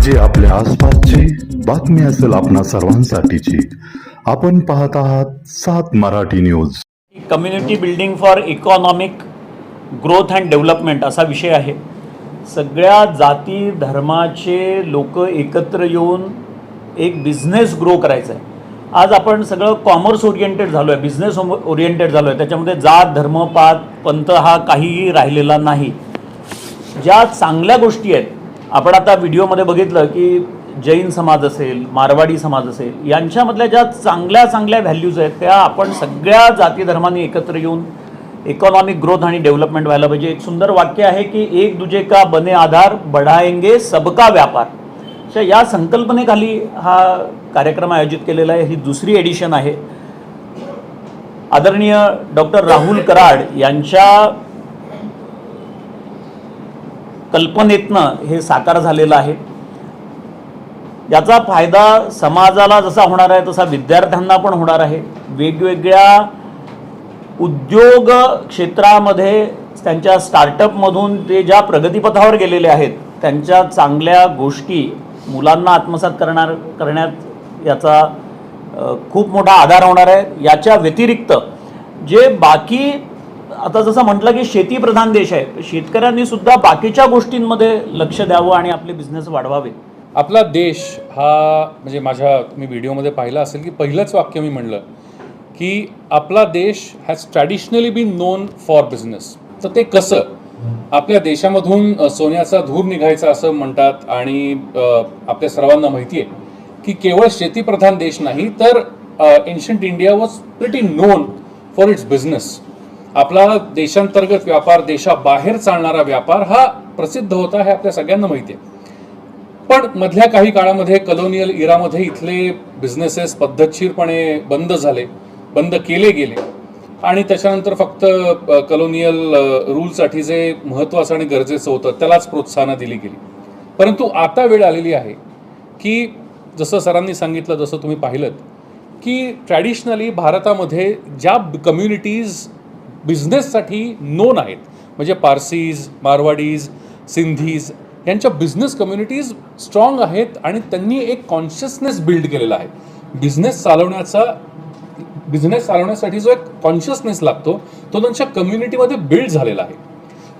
म्हणजे आपल्या आसपासची बातमी असेल आपणा सर्वांसाठीची. आपण पाहत आहात सात Marathi news. Community building for economic growth and development असा विषय आहे. सगळ्या जाती धर्माचे लोक एकत्र येऊन एक बिझनेस ग्रो करायचा आहे आज आपण सगळं कॉमर्स ओरिएंटेड झालो आहे बिझनेस ओरिएंटेड झालो आहे त्याच्यामध्ये जात धर्म पात पंथ हा काहीही राहिलेला नाही. ज्या चांगल्या गोष्टी आहेत आपण आता व्हिडिओमध्ये बघितलं की जैन समाज असेल मारवाडी समाज असेल यांच्यामधल्या ज्या चांगल्या चांगल्या व्हॅल्यूज आहेत त्या आपण सगळ्या जाती धर्मांनी एकत्र येऊन इकॉनॉमिक ग्रोथ आणि डेव्हलपमेंट व्हायला पाहिजे. एक सुंदर वाक्य आहे की एक दुजे का बने आधार बढाएंगे सबका व्यापार. अशा या संकल्पनेखाली हा कार्यक्रम आयोजित केलेला आहे. ही दुसरी एडिशन आहे. आदरणीय डॉक्टर राहुल कराड यांच्या कल्पनेतनं हे साकार झालेलं आहे. याचा फायदा समाजाला जसा होणार आहे तसा विद्यार्थ्यांना पण होणार आहे. वेगवेगळ्या उद्योग क्षेत्रामध्ये त्यांच्या स्टार्टअपमधून ते ज्या प्रगतीपथावर गेलेले आहेत त्यांच्या चांगल्या गोष्टी मुलांना आत्मसात करणार करण्यात याचा खूप मोठा आधार होणार आहे. याच्या व्यतिरिक्त जे बाकी आता जसं म्हटलं की शेतीप्रधान देश आहे शेतकऱ्यांनी सुद्धा बाकीच्या गोष्टींमध्ये लक्ष द्यावं आणि आपले बिझनेस वाढवावे. आपला देश हा म्हणजे माझ्या तुम्ही व्हिडिओमध्ये पाहिला असेल की पहिलंच वाक्य मी म्हणलं की आपला देश has traditionally been known for business तर ते कसं? आपल्या देशामधून सोन्याचा धूर निघायचा असं म्हणतात आणि आपल्या सर्वांना माहिती आहे की केवळ शेतीप्रधान देश नाही तर ancient India was pretty known for its business आपला देशांतर्गत व्यापार देशाबाहेर चालणारा व्यापार हा प्रसिद्ध होता हे आपल्या सगळ्यांना माहिती आहे. पण मधल्या काही काळामध्ये कलोनियल इरामध्ये इथले बिझनेसेस पद्धतशीरपणे बंद झाले बंद केले गेले. आणि त्याच्यानंतर फक्त कलोनियल रूलसाठी जे महत्त्वाचं आणि गरजेचं होतं त्यालाच प्रोत्साहनं दिली गेली. परंतु आता वेळ आलेली आहे की जसं सरांनी सांगितलं जसं तुम्ही पाहिलं की ट्रॅडिशनली भारतामध्ये ज्या कम्युनिटीज बिझनेससाठी नोन आहेत. म्हणजे पारसीज मारवाडीज सिंधीज यांच्या बिझनेस कम्युनिटीज स्ट्रॉंग आहेत आणि त्यांनी एक कॉन्शियसनेस बिल्ड केलेला आहे. बिझनेस चालवण्याचा बिझनेस चालवण्यासाठी जो एक कॉन्शियसनेस लागतो तो त्यांच्या कम्युनिटीमध्ये बिल्ड झालेला आहे.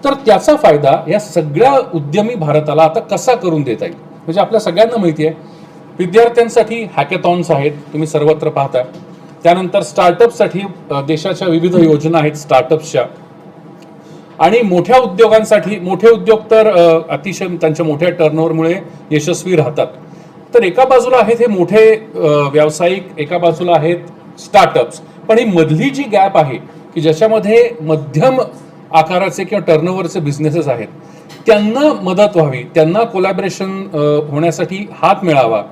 तर त्याचा फायदा या सगळ्या उद्यमी भारताला आता कसा करून देता येईल? म्हणजे आपल्या सगळ्यांना माहिती आहे विद्यार्थ्यांसाठी हॅकेथॉन्स आहेत तुम्ही सर्वत्र पाहता त्यानंतर स्टार्टअपसाठी देशाच्या विविध योजना आहेत स्टार्टअप्सच्या. आणि मोठ्या उद्योगांसाठी मोठे उद्योग तर अतिशय त्यांच्या मोठ्या टर्नओव्हरमुळे यशस्वी राहतात. तर एका बाजूला आहेत हे मोठे व्यावसायिक एका बाजूला आहेत स्टार्टअप्स. पण ही मधली जी गॅप आहे की ज्याच्यामध्ये मध्यम आकाराचे किंवा टर्नओव्हरचे बिझनेसेस आहेत त्यांना मदत व्हावी त्यांना कोलॅबरेशन होण्यासाठी हात मिळावा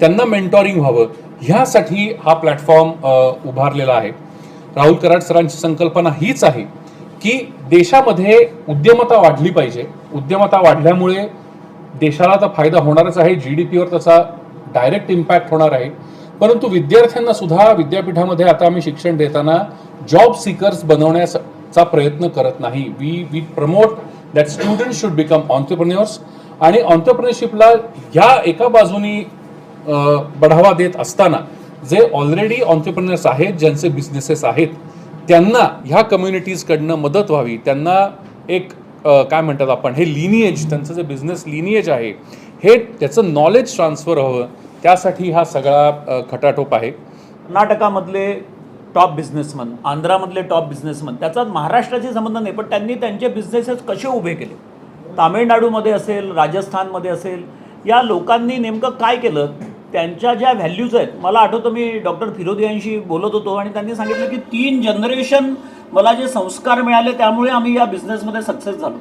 त्यांना मेंटॉरिंग व्हावं ह्यासाठी हा प्लॅटफॉर्म उभारलेला आहे. राहुल कराड सरांची संकल्पना हीच आहे की देशामध्ये उद्यमता वाढली पाहिजे. उद्यमता वाढल्यामुळे देशाला तर फायदा होणारच आहे जी डी पीवर त्याचा डायरेक्ट इम्पॅक्ट होणार आहे. परंतु विद्यार्थ्यांना सुद्धा विद्यापीठामध्ये आता आम्ही शिक्षण देताना जॉब सिकर्स बनवण्याचा प्रयत्न करत नाही. We we promote that student should become entrepreneurs आणि ऑन्टरप्रिनरशिपला ह्या एका बाजूनी बढावा देत असताना जे ऑलरेडी ऑन्टरप्रिनर्स आहेत ज्यांचे बिझनेसेस आहेत त्यांना ह्या कम्युनिटीजकडनं मदत व्हावी. त्यांना एक काय म्हणतात आपण हे लिनिएज त्यांचं जे बिझनेस लिनिएज आहे हे त्याचं नॉलेज ट्रान्सफर हवं. त्यासाठी हा सगळा खटाटोप आहे. कर्नाटकामधले टॉप बिझनेसमन आंध्रामधले टॉप बिझनेसमन त्याचा महाराष्ट्राशी संबंध नाही पण त्यांनी त्यांचे बिझनेसेस कसे उभे केले? तामिळनाडूमध्ये असेल राजस्थानमध्ये असेल या लोकांनी नेमकं काय केलं? त्यांच्या ज्या व्हॅल्यूज आहेत मला आठवतं मी डॉक्टर फिरोदियांशी बोलत होतो आणि त्यांनी सांगितलं की तीन जनरेशन मला जे संस्कार मिळाले त्यामुळे आम्ही या बिझनेसमध्ये सक्सेस झालो.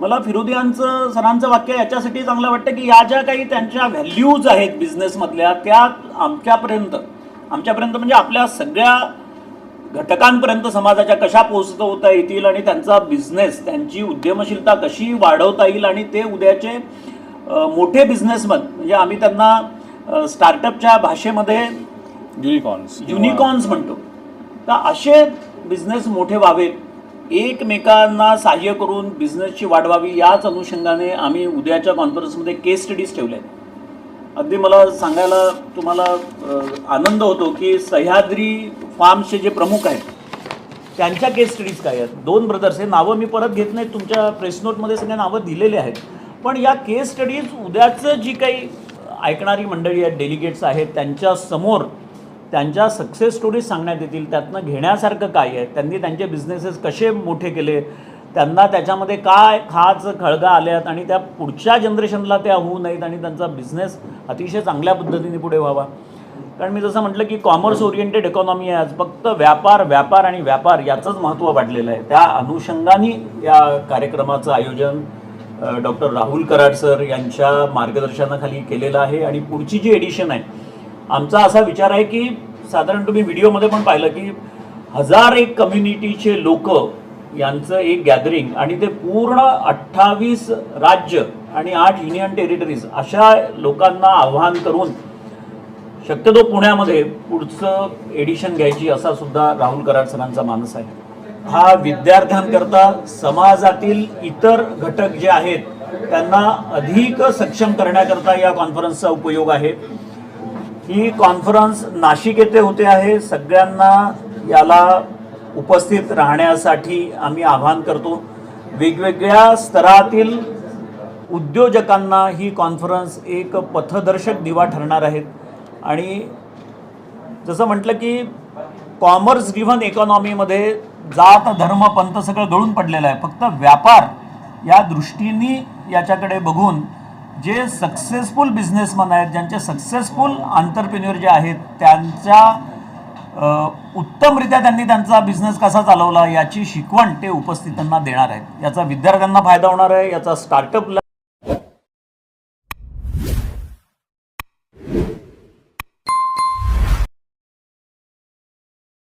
मला फिरोदियांचं सरांचं वाक्य याच्यासाठी चांगलं वाटतं की या ज्या काही त्यांच्या व्हॅल्यूज आहेत बिझनेसमधल्या त्या आमच्यापर्यंत आमच्यापर्यंत म्हणजे आपल्या सगळ्या घटकांपर्यंत समाजाच्या कशा पोहोचवता येतील आणि त्यांचा बिझनेस त्यांची उद्यमशीलता कशी वाढवता येईल आणि ते उद्याचे मोठे बिझनेसमन म्हणजे आम्ही त्यांना स्टार्टअपच्या भाषेमध्ये युनिकॉर्न्स युनिकॉर्न्स म्हणतो. तर असे बिझनेस मोठे व्हावेत एकमेकांना सहाय्य करून बिझनेसची वाढ व्हावी याच अनुषंगाने आम्ही उद्याच्या कॉन्फरन्समध्ये केस स्टडीज ठेवल्या आहेत अगदी मला सांगायला तुम्हाला आनंद होतो की सह्याद्री फार्म्सचे जे प्रमुख आहेत त्यांच्या केस स्टडीज काय आहेत? दोन ब्रदर्स हे नावं मी परत घेत नाही तुमच्या प्रेस नोटमध्ये सगळे नावं दिलेले आहेत. पण या केस स्टडीज उद्याचं जी काही ऐकणारी मंडळी आहेत डेलिगेट्स आहेत त्यांच्यासमोर त्यांच्या सक्सेस स्टोरीज सांगण्यात येतील. त्यातनं घेण्यासारखं काय आहे? त्यांनी त्यांचे बिझनेसेस कसे मोठे केले? त्यांना त्याच्यामध्ये काय खाच खळगा आल्यात? आणि त्या पुढच्या जनरेशनला त्या होऊ नयेत आणि त्यांचा बिझनेस अतिशय चांगल्या पद्धतीने पुढे व्हावा. कारण मी जसं म्हटलं की कॉमर्स ओरिएंटेड इकॉनॉमी आहे. आज फक्त व्यापार व्यापार आणि व्यापार याचंच महत्त्व वाढलेलं आहे. त्या अनुषंगाने या कार्यक्रमाचं आयोजन डॉक्टर राहुल कराड सर यांच्या मार्गदर्शनाखाली केलेलं आहे आणि पुढची जी एडिशन आहे आमचा असा विचार आहे की साधारण तुम्ही व्हिडिओमध्ये पण पाहिलं की हजार एक कम्युनिटीचे लोक यांचं एक गॅदरिंग आणि ते पूर्ण अठ्ठावीस राज्य आणि आठ युनियन टेरिटरीज अशा लोकांना आव्हान करून शक्यतो पुण्यामध्ये पुढचं एडिशन घ्यायची असा सुद्धा राहुल कराड सरांचा मानस आहे. हा विद्यार्थ्यांकरता समाजातील इतर घटक जे आहेत त्यांना अधिक सक्षम करण्याकरता या कॉन्फरन्सचा उपयोग आहे. ही कॉन्फरन्स नाशिक येथे होते आहे. सगळ्यांना याला उपस्थित राहण्यासाठी आम्ही आवाहन करतो. वेगवेगळ्या स्तरातील उद्योजकांना ही कॉन्फरन्स एक पथदर्शक दिवा ठरणार आहेत. आणि जसं म्हटलं की कॉमर्स गिव्हन इकॉनॉमीमध्ये जात धर्म पंथ सगळं गळून पडलेलं आहे. फक्त व्यापार या दृष्टीने याच्याकडे बघून जे सक्सेसफुल बिझनेसमन आहेत ज्यांचे सक्सेसफुल आंतरप्रिन्युअर जे आहेत त्यांच्या उत्तमरित्या त्यांनी त्यांचा बिझनेस कसा चालवला याची शिकवण ते उपस्थितांना देणार आहेत. याचा विद्यार्थ्यांना फायदा होणार आहे याचा स्टार्टअपला